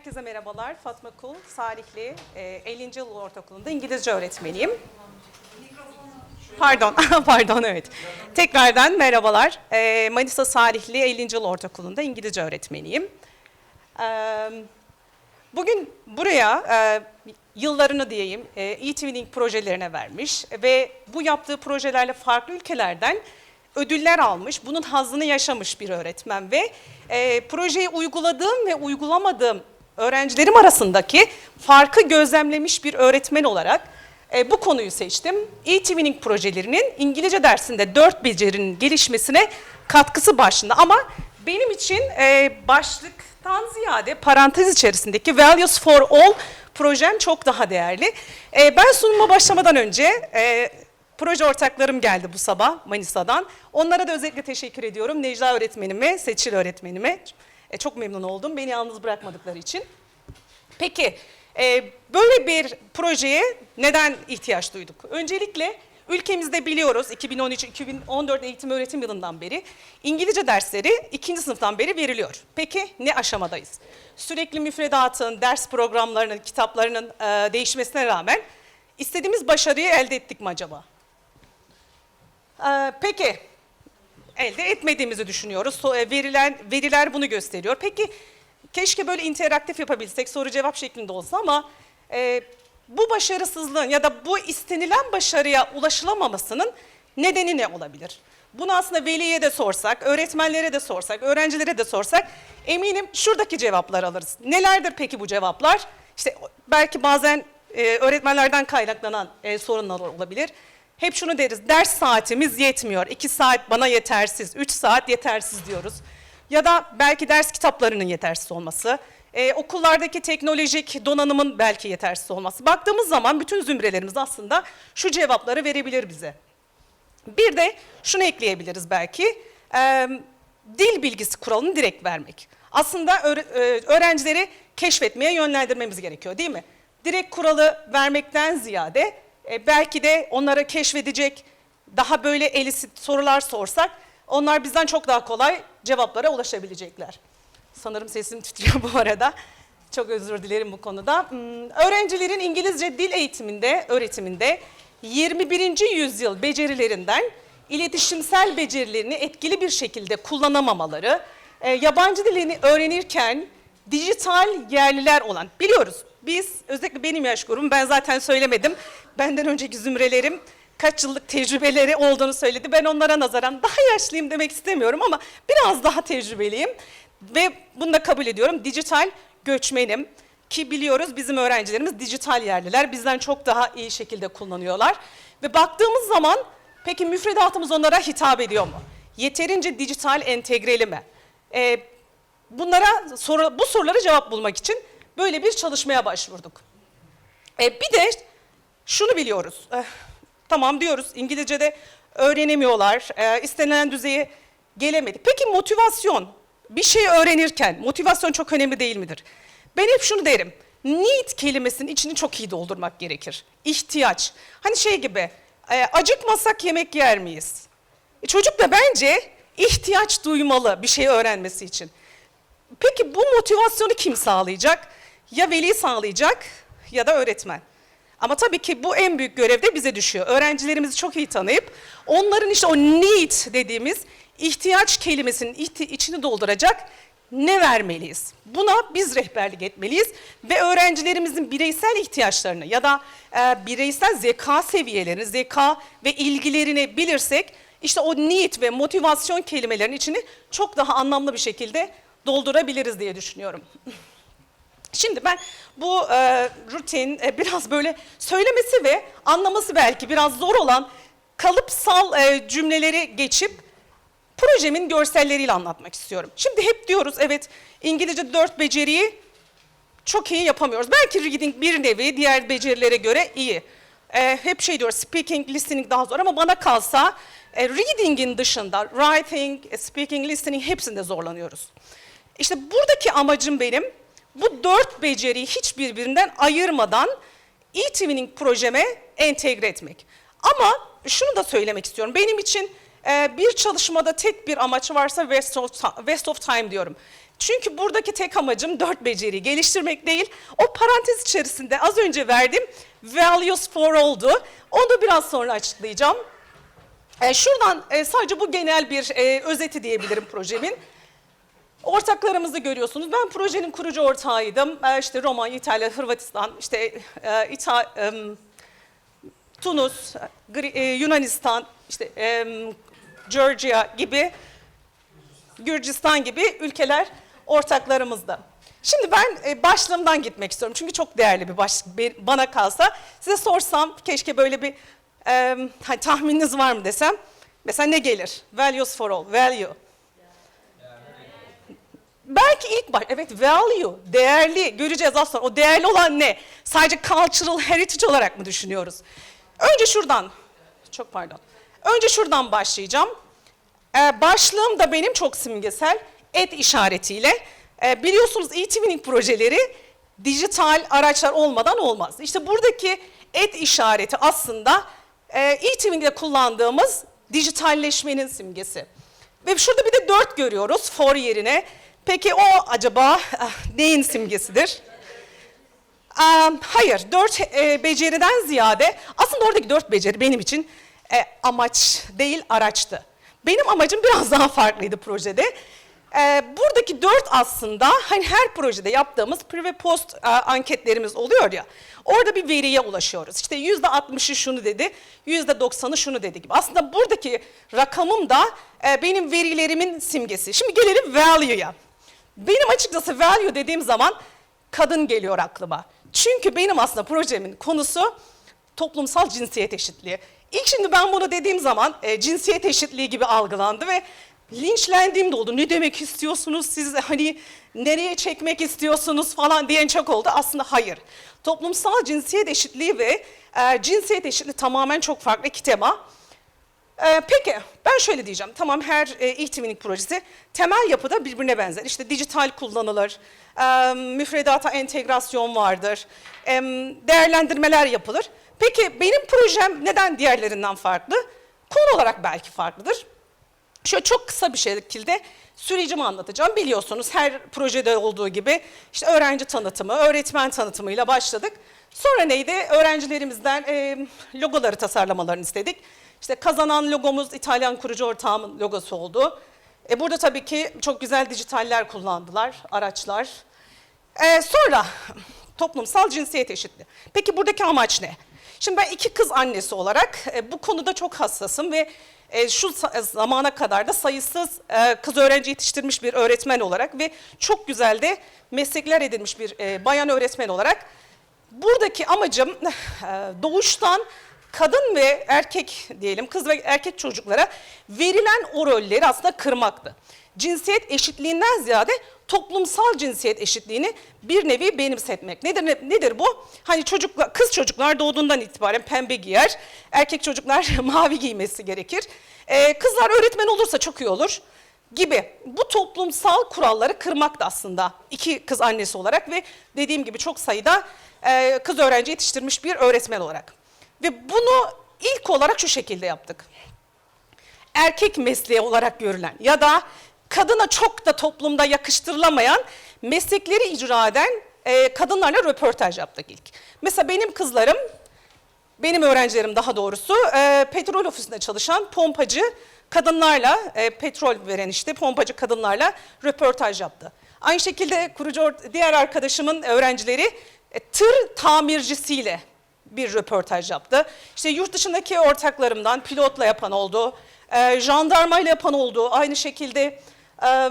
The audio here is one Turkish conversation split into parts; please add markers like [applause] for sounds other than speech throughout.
Herkese merhabalar. Fatma Kul, Salihli, e, 50. Yıl Ortaokulu'nda İngilizce öğretmeniyim. Pardon, [laughs] pardon evet. Tekrardan merhabalar. E, Manisa Salihli 50. Yıl Ortaokulu'nda İngilizce öğretmeniyim. E, Bugün buraya e, yıllarını diyeyim e, e-twinning projelerine vermiş ve bu yaptığı projelerle farklı ülkelerden ödüller almış, bunun hazzını yaşamış bir öğretmen ve e, projeyi uyguladığım ve uygulamadığım öğrencilerim arasındaki farkı gözlemlemiş bir öğretmen olarak e, bu konuyu seçtim. E-twinning projelerinin İngilizce dersinde dört becerinin gelişmesine katkısı başında ama benim için e, başlıktan ziyade parantez içerisindeki Values for All projem çok daha değerli. E, ben sunuma başlamadan önce e, proje ortaklarım geldi bu sabah Manisa'dan. Onlara da özellikle teşekkür ediyorum. Necla öğretmenime, Seçil öğretmenime. E, çok memnun oldum beni yalnız bırakmadıkları için. Peki e, böyle bir projeye neden ihtiyaç duyduk? Öncelikle ülkemizde biliyoruz 2013-2014 eğitim öğretim yılından beri İngilizce dersleri ikinci sınıftan beri veriliyor. Peki ne aşamadayız? Sürekli müfredatın, ders programlarının, kitaplarının e, değişmesine rağmen istediğimiz başarıyı elde ettik mi acaba? E, peki elde etmediğimizi düşünüyoruz. E, verilen veriler bunu gösteriyor. Peki keşke böyle interaktif yapabilsek soru cevap şeklinde olsa ama e, bu başarısızlığın ya da bu istenilen başarıya ulaşılamamasının nedeni ne olabilir? Bunu aslında veliye de sorsak, öğretmenlere de sorsak, öğrencilere de sorsak eminim şuradaki cevaplar alırız. Nelerdir peki bu cevaplar? İşte belki bazen e, öğretmenlerden kaynaklanan e, sorunlar olabilir. Hep şunu deriz, ders saatimiz yetmiyor. İki saat bana yetersiz, üç saat yetersiz diyoruz. Ya da belki ders kitaplarının yetersiz olması, e, okullardaki teknolojik donanımın belki yetersiz olması. Baktığımız zaman bütün zümrelerimiz aslında şu cevapları verebilir bize. Bir de şunu ekleyebiliriz belki, e, dil bilgisi kuralını direkt vermek. Aslında e, öğrencileri keşfetmeye yönlendirmemiz gerekiyor değil mi? Direkt kuralı vermekten ziyade e, belki de onlara keşfedecek daha böyle elit sorular sorsak onlar bizden çok daha kolay cevaplara ulaşabilecekler. Sanırım sesim titriyor bu arada. Çok özür dilerim bu konuda. Hmm, Öğrencilerin İngilizce dil eğitiminde, öğretiminde 21. yüzyıl becerilerinden iletişimsel becerilerini etkili bir şekilde kullanamamaları, e, yabancı dilini öğrenirken dijital yerliler olan, biliyoruz biz özellikle benim yaş grubum, ben zaten söylemedim, benden önceki zümrelerim kaç yıllık tecrübeleri olduğunu söyledi. Ben onlara nazaran daha yaşlıyım demek istemiyorum ama biraz daha tecrübeliyim. Ve bunu da kabul ediyorum. Dijital göçmenim ki biliyoruz bizim öğrencilerimiz dijital yerliler. Bizden çok daha iyi şekilde kullanıyorlar. Ve baktığımız zaman peki müfredatımız onlara hitap ediyor mu? Yeterince dijital entegreli mi? Ee, bunlara soru, bu sorulara cevap bulmak için böyle bir çalışmaya başvurduk. E, bir de şunu biliyoruz. Eh, tamam diyoruz İngilizce'de öğrenemiyorlar, e, istenilen düzeye gelemedi. Peki motivasyon, bir şey öğrenirken motivasyon çok önemli değil midir? Ben hep şunu derim. Need kelimesinin içini çok iyi doldurmak gerekir. İhtiyaç. Hani şey gibi, e, acıkmasak yemek yer miyiz? E, çocuk da bence ihtiyaç duymalı bir şey öğrenmesi için. Peki bu motivasyonu kim sağlayacak? Ya veli sağlayacak ya da öğretmen. Ama tabii ki bu en büyük görev de bize düşüyor. Öğrencilerimizi çok iyi tanıyıp onların işte o need dediğimiz ihtiyaç kelimesinin içini dolduracak ne vermeliyiz? Buna biz rehberlik etmeliyiz ve öğrencilerimizin bireysel ihtiyaçlarını ya da e, bireysel zeka seviyelerini, zeka ve ilgilerini bilirsek işte o need ve motivasyon kelimelerinin içini çok daha anlamlı bir şekilde doldurabiliriz diye düşünüyorum. [laughs] Şimdi ben bu e, rutin e, biraz böyle söylemesi ve anlaması belki biraz zor olan kalıpsal e, cümleleri geçip projemin görselleriyle anlatmak istiyorum. Şimdi hep diyoruz evet İngilizce dört beceriyi çok iyi yapamıyoruz. Belki reading bir nevi diğer becerilere göre iyi. E, hep şey diyor speaking, listening daha zor ama bana kalsa e, reading'in dışında writing, e, speaking, listening hepsinde zorlanıyoruz. İşte buradaki amacım benim bu dört beceriyi hiç birbirinden ayırmadan e-twinning projeme entegre etmek. Ama şunu da söylemek istiyorum. Benim için e, bir çalışmada tek bir amaç varsa waste of, waste of time diyorum. Çünkü buradaki tek amacım dört beceriyi geliştirmek değil. O parantez içerisinde az önce verdiğim values for oldu. Onu biraz sonra açıklayacağım. E, şuradan e, sadece bu genel bir e, özeti diyebilirim projemin. Ortaklarımızı görüyorsunuz. Ben projenin kurucu ortağıydım. E, işte Romanya, İtalya, Hırvatistan, işte e, İta, Tunus, e, Yunanistan, işte Georgia gibi, Gürcistan gibi ülkeler ortaklarımızdı. Şimdi ben e, başlığımdan gitmek istiyorum çünkü çok değerli bir başlık bana kalsa. Size sorsam keşke böyle bir hani tahmininiz var mı desem. Mesela ne gelir? Values for all, value. Belki ilk baş, evet value, değerli göreceğiz az sonra. O değerli olan ne? Sadece cultural heritage olarak mı düşünüyoruz? Önce şuradan, çok pardon. Önce şuradan başlayacağım. Ee, başlığım da benim çok simgesel, et işaretiyle. Ee, biliyorsunuz e-twinning projeleri dijital araçlar olmadan olmaz. İşte buradaki et işareti aslında e, e-twining'de kullandığımız dijitalleşmenin simgesi. Ve şurada bir de dört görüyoruz for yerine. Peki o acaba ah, neyin simgesidir? Aa, hayır, dört e, beceriden ziyade aslında oradaki dört beceri benim için e, amaç değil araçtı. Benim amacım biraz daha farklıydı projede. E, buradaki dört aslında hani her projede yaptığımız pre ve post anketlerimiz oluyor ya. Orada bir veriye ulaşıyoruz. İşte yüzde altmışı şunu dedi, yüzde doksanı şunu dedi gibi. Aslında buradaki rakamım da benim verilerimin simgesi. Şimdi gelelim value'ya. Benim açıkçası value dediğim zaman kadın geliyor aklıma. Çünkü benim aslında projemin konusu toplumsal cinsiyet eşitliği. İlk şimdi ben bunu dediğim zaman e, cinsiyet eşitliği gibi algılandı ve linçlendiğim de oldu. Ne demek istiyorsunuz siz hani nereye çekmek istiyorsunuz falan diyen çok oldu. Aslında hayır. Toplumsal cinsiyet eşitliği ve e, cinsiyet eşitliği tamamen çok farklı iki tema. Ee, peki ben şöyle diyeceğim. Tamam her e, e-twinning projesi temel yapıda birbirine benzer. İşte dijital kullanılır, e, müfredata entegrasyon vardır, e, değerlendirmeler yapılır. Peki benim projem neden diğerlerinden farklı? Konu olarak belki farklıdır. Şöyle çok kısa bir şekilde sürecimi anlatacağım. Biliyorsunuz her projede olduğu gibi işte öğrenci tanıtımı, öğretmen tanıtımıyla başladık. Sonra neydi? Öğrencilerimizden e, logoları tasarlamalarını istedik. İşte kazanan logomuz İtalyan kurucu ortağımın logosu oldu. E, burada tabii ki çok güzel dijitaller kullandılar, araçlar. E, sonra toplumsal cinsiyet eşitliği. Peki buradaki amaç ne? Şimdi ben iki kız annesi olarak e, bu konuda çok hassasım ve e, şu sa- zamana kadar da sayısız e, kız öğrenci yetiştirmiş bir öğretmen olarak ve çok güzel de meslekler edinmiş bir e, bayan öğretmen olarak buradaki amacım e, doğuştan kadın ve erkek diyelim kız ve erkek çocuklara verilen o rolleri aslında kırmaktı. Cinsiyet eşitliğinden ziyade toplumsal cinsiyet eşitliğini bir nevi benimsetmek. Nedir nedir bu? Hani çocuklar kız çocuklar doğduğundan itibaren pembe giyer, erkek çocuklar [laughs] mavi giymesi gerekir. Ee, kızlar öğretmen olursa çok iyi olur gibi. Bu toplumsal kuralları kırmak da aslında iki kız annesi olarak ve dediğim gibi çok sayıda e, kız öğrenci yetiştirmiş bir öğretmen olarak. Ve bunu ilk olarak şu şekilde yaptık. Erkek mesleği olarak görülen ya da kadına çok da toplumda yakıştırılamayan meslekleri icra eden e, kadınlarla röportaj yaptık ilk. Mesela benim kızlarım, benim öğrencilerim daha doğrusu e, petrol ofisinde çalışan pompacı kadınlarla, petrol veren işte pompacı kadınlarla röportaj yaptı. Aynı şekilde kurucu diğer arkadaşımın öğrencileri e, tır tamircisiyle bir röportaj yaptı. İşte yurt dışındaki ortaklarımdan pilotla yapan oldu, e, jandarmayla yapan oldu. Aynı şekilde e,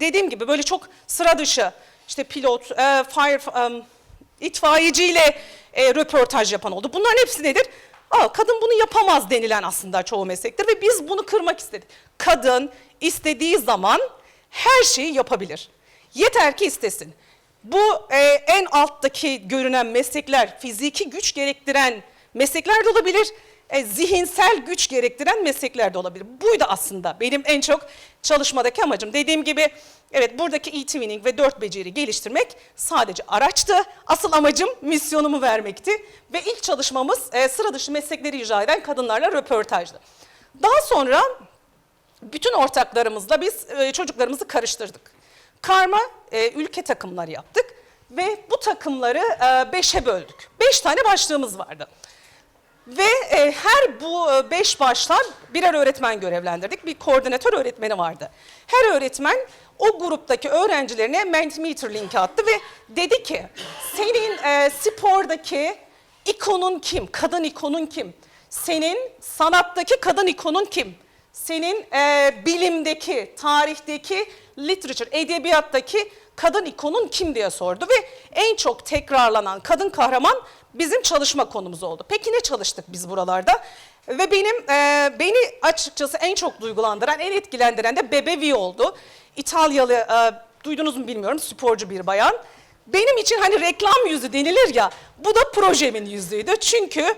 dediğim gibi böyle çok sıra dışı işte pilot, e, fire, e, itfaiyeciyle e, röportaj yapan oldu. Bunların hepsi nedir? Aa, kadın bunu yapamaz denilen aslında çoğu meslektir ve biz bunu kırmak istedik. Kadın istediği zaman her şeyi yapabilir. Yeter ki istesin. Bu e, en alttaki görünen meslekler fiziki güç gerektiren meslekler de olabilir. e, zihinsel güç gerektiren meslekler de olabilir. Buydu aslında benim en çok çalışmadaki amacım. Dediğim gibi evet buradaki e-twinning ve dört beceri geliştirmek sadece araçtı. Asıl amacım misyonumu vermekti. Ve ilk çalışmamız e, sıra dışı meslekleri icra eden kadınlarla röportajdı. Daha sonra bütün ortaklarımızla biz e, çocuklarımızı karıştırdık. karma e, ülke takımları yaptık ve bu takımları e, beşe böldük. Beş tane başlığımız vardı. Ve e, her bu e, beş baştan birer öğretmen görevlendirdik. Bir koordinatör öğretmeni vardı. Her öğretmen o gruptaki öğrencilerine Mentimeter linki attı ve dedi ki senin e, spordaki ikonun kim? Kadın ikonun kim? Senin sanattaki kadın ikonun kim? Senin e, bilimdeki, tarihteki, literature, edebiyattaki kadın ikonun kim diye sordu ve en çok tekrarlanan kadın kahraman bizim çalışma konumuz oldu. Peki ne çalıştık biz buralarda? Ve benim e, beni açıkçası en çok duygulandıran, en etkilendiren de Bebe Vi oldu. İtalyalı, e, duydunuz mu bilmiyorum, sporcu bir bayan. Benim için hani reklam yüzü denilir ya, bu da projemin yüzüydü. Çünkü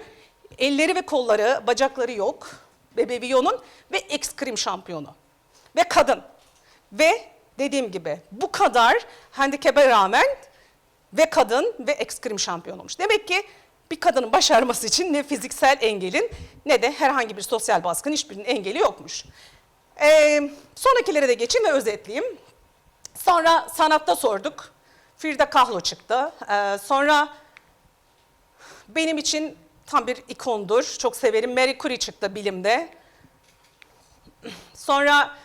elleri ve kolları, bacakları yok. Bebe Vio'nun ve ekskrim şampiyonu. Ve kadın. Ve dediğim gibi bu kadar handikap'e rağmen ve kadın ve ekskrim şampiyon olmuş. Demek ki bir kadının başarması için ne fiziksel engelin ne de herhangi bir sosyal baskının hiçbirinin engeli yokmuş. Ee, sonrakilere de geçeyim ve özetleyeyim. Sonra sanatta sorduk. Frida Kahlo çıktı. Ee, sonra benim için tam bir ikondur. Çok severim. Marie Curie çıktı bilimde. Sonra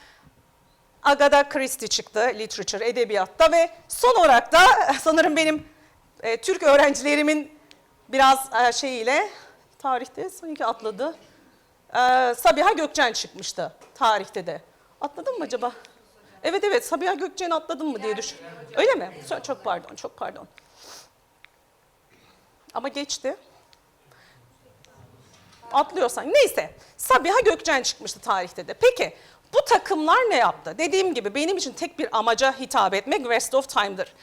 Agatha Christie çıktı literature, edebiyatta ve son olarak da [laughs] sanırım benim e, Türk öğrencilerimin biraz e, şeyiyle tarihte sanki atladı. E, Sabiha Gökçen çıkmıştı tarihte de. Atladın mı acaba? Evet evet Sabiha Gökçen'i atladın mı diye düşün. Öyle mi? Çok pardon, çok pardon. Ama geçti. Atlıyorsan. Neyse. Sabiha Gökçen çıkmıştı tarihte de. Peki bu takımlar ne yaptı? Dediğim gibi benim için tek bir amaca hitap etmek rest of time'dır.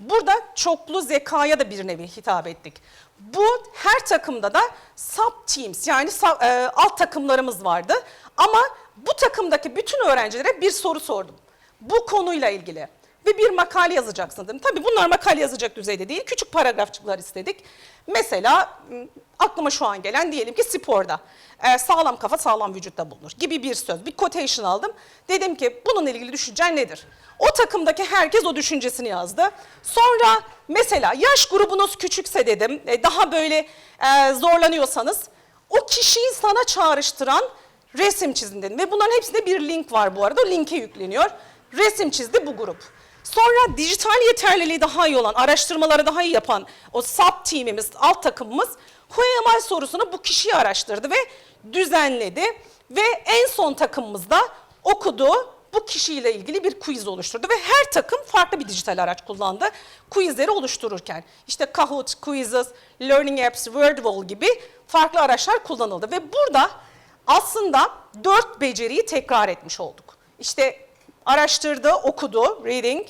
Burada çoklu zekaya da bir nevi hitap ettik. Bu her takımda da sub teams yani sub- e, alt takımlarımız vardı. Ama bu takımdaki bütün öğrencilere bir soru sordum. Bu konuyla ilgili ve bir makale yazacaksın dedim. Tabii bunlar makale yazacak düzeyde değil, küçük paragrafçıklar istedik. Mesela aklıma şu an gelen diyelim ki sporda e, sağlam kafa sağlam vücutta bulunur gibi bir söz, bir quotation aldım. Dedim ki bununla ilgili düşüncen nedir? O takımdaki herkes o düşüncesini yazdı. Sonra mesela yaş grubunuz küçükse dedim, e, daha böyle e, zorlanıyorsanız o kişiyi sana çağrıştıran resim çizin dedim. Ve bunların hepsinde bir link var bu arada, o linke yükleniyor. Resim çizdi bu grup. Sonra dijital yeterliliği daha iyi olan, araştırmaları daha iyi yapan o sub team'imiz, alt takımımız Huayamay sorusunu bu kişiyi araştırdı ve düzenledi. Ve en son takımımızda okudu, bu kişiyle ilgili bir quiz oluşturdu ve her takım farklı bir dijital araç kullandı quizleri oluştururken. İşte Kahoot, Quizzes, Learning Apps, Wordwall gibi farklı araçlar kullanıldı ve burada aslında dört beceriyi tekrar etmiş olduk. İşte araştırdı, okudu, reading,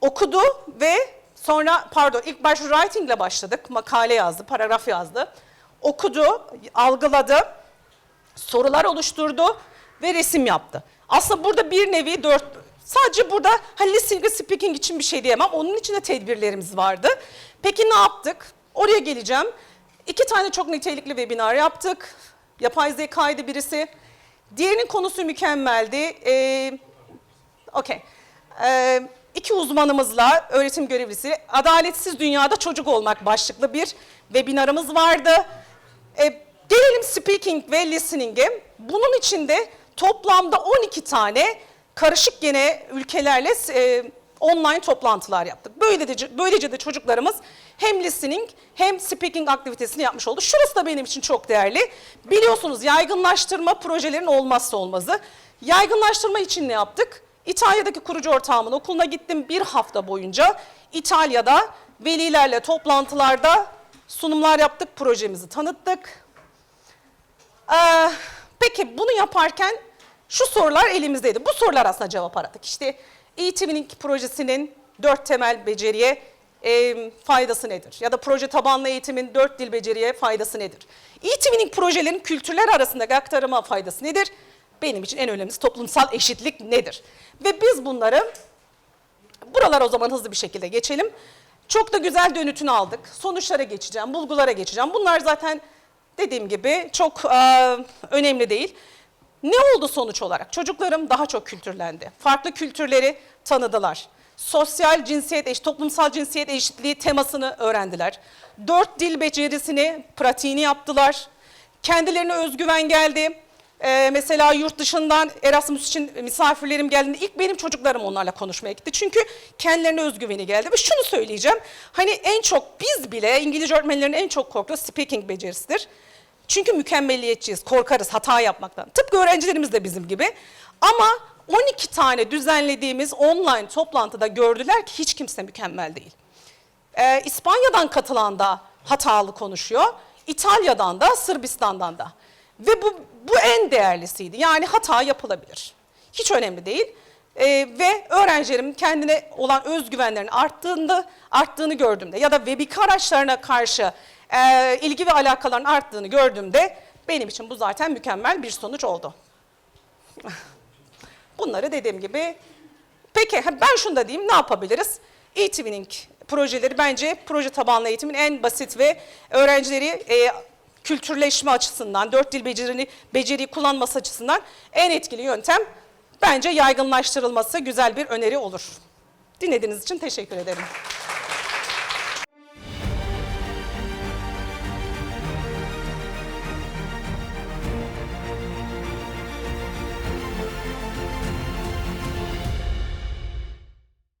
okudu ve sonra pardon ilk baş writing ile başladık. Makale yazdı, paragraf yazdı. Okudu, algıladı, sorular oluşturdu ve resim yaptı. Aslında burada bir nevi dört, sadece burada hani listening speaking için bir şey diyemem. Onun için de tedbirlerimiz vardı. Peki ne yaptık? Oraya geleceğim. İki tane çok nitelikli webinar yaptık. Yapay zekaydı birisi. Diğerinin konusu mükemmeldi. Ee, Okey. Ee, iki uzmanımızla öğretim görevlisi Adaletsiz Dünyada Çocuk Olmak başlıklı bir webinarımız vardı. Ee, gelelim speaking ve listening'e. Bunun içinde toplamda 12 tane karışık gene ülkelerle e, online toplantılar yaptık. Böylece, böylece de çocuklarımız hem listening hem speaking aktivitesini yapmış oldu. Şurası da benim için çok değerli. Biliyorsunuz yaygınlaştırma projelerin olmazsa olmazı. Yaygınlaştırma için ne yaptık? İtalya'daki kurucu ortağımın okuluna gittim bir hafta boyunca. İtalya'da velilerle toplantılarda sunumlar yaptık, projemizi tanıttık. Ee, peki bunu yaparken şu sorular elimizdeydi. Bu sorular aslında cevap aradık. İşte eğitimin projesinin dört temel beceriye e, faydası nedir? Ya da proje tabanlı eğitimin dört dil beceriye faydası nedir? Eğitimin projelerin kültürler arasındaki aktarıma faydası nedir? Benim için en önemlisi toplumsal eşitlik nedir? Ve biz bunları, buralar o zaman hızlı bir şekilde geçelim. Çok da güzel dönütünü aldık. Sonuçlara geçeceğim, bulgulara geçeceğim. Bunlar zaten dediğim gibi çok e, önemli değil. Ne oldu sonuç olarak? Çocuklarım daha çok kültürlendi. Farklı kültürleri tanıdılar. sosyal cinsiyet, eş, toplumsal cinsiyet eşitliği temasını öğrendiler. Dört dil becerisini, pratiğini yaptılar. Kendilerine özgüven geldi. Ee, mesela yurt dışından Erasmus için misafirlerim geldiğinde ilk benim çocuklarım onlarla konuşmaya gitti. Çünkü kendilerine özgüveni geldi. Ve şunu söyleyeceğim. Hani en çok biz bile İngilizce öğretmenlerin en çok korktuğu speaking becerisidir. Çünkü mükemmelliyetçiyiz, korkarız hata yapmaktan. Tıpkı öğrencilerimiz de bizim gibi. Ama 12 tane düzenlediğimiz online toplantıda gördüler ki hiç kimse mükemmel değil. Ee, İspanya'dan katılan da hatalı konuşuyor. İtalya'dan da, Sırbistan'dan da. Ve bu, bu en değerlisiydi. Yani hata yapılabilir. Hiç önemli değil. Ee, ve öğrencilerim kendine olan özgüvenlerinin arttığında, arttığını gördüğümde ya da Webik araçlarına karşı e, ilgi ve alakaların arttığını gördüğümde benim için bu zaten mükemmel bir sonuç oldu. [laughs] Bunları dediğim gibi Peki ben şunu da diyeyim ne yapabiliriz? E-Twinning projeleri bence proje tabanlı eğitimin en basit ve öğrencileri e, kültürleşme açısından, dört dil becerini, beceriyi kullanması açısından en etkili yöntem bence yaygınlaştırılması güzel bir öneri olur. Dinlediğiniz için teşekkür ederim.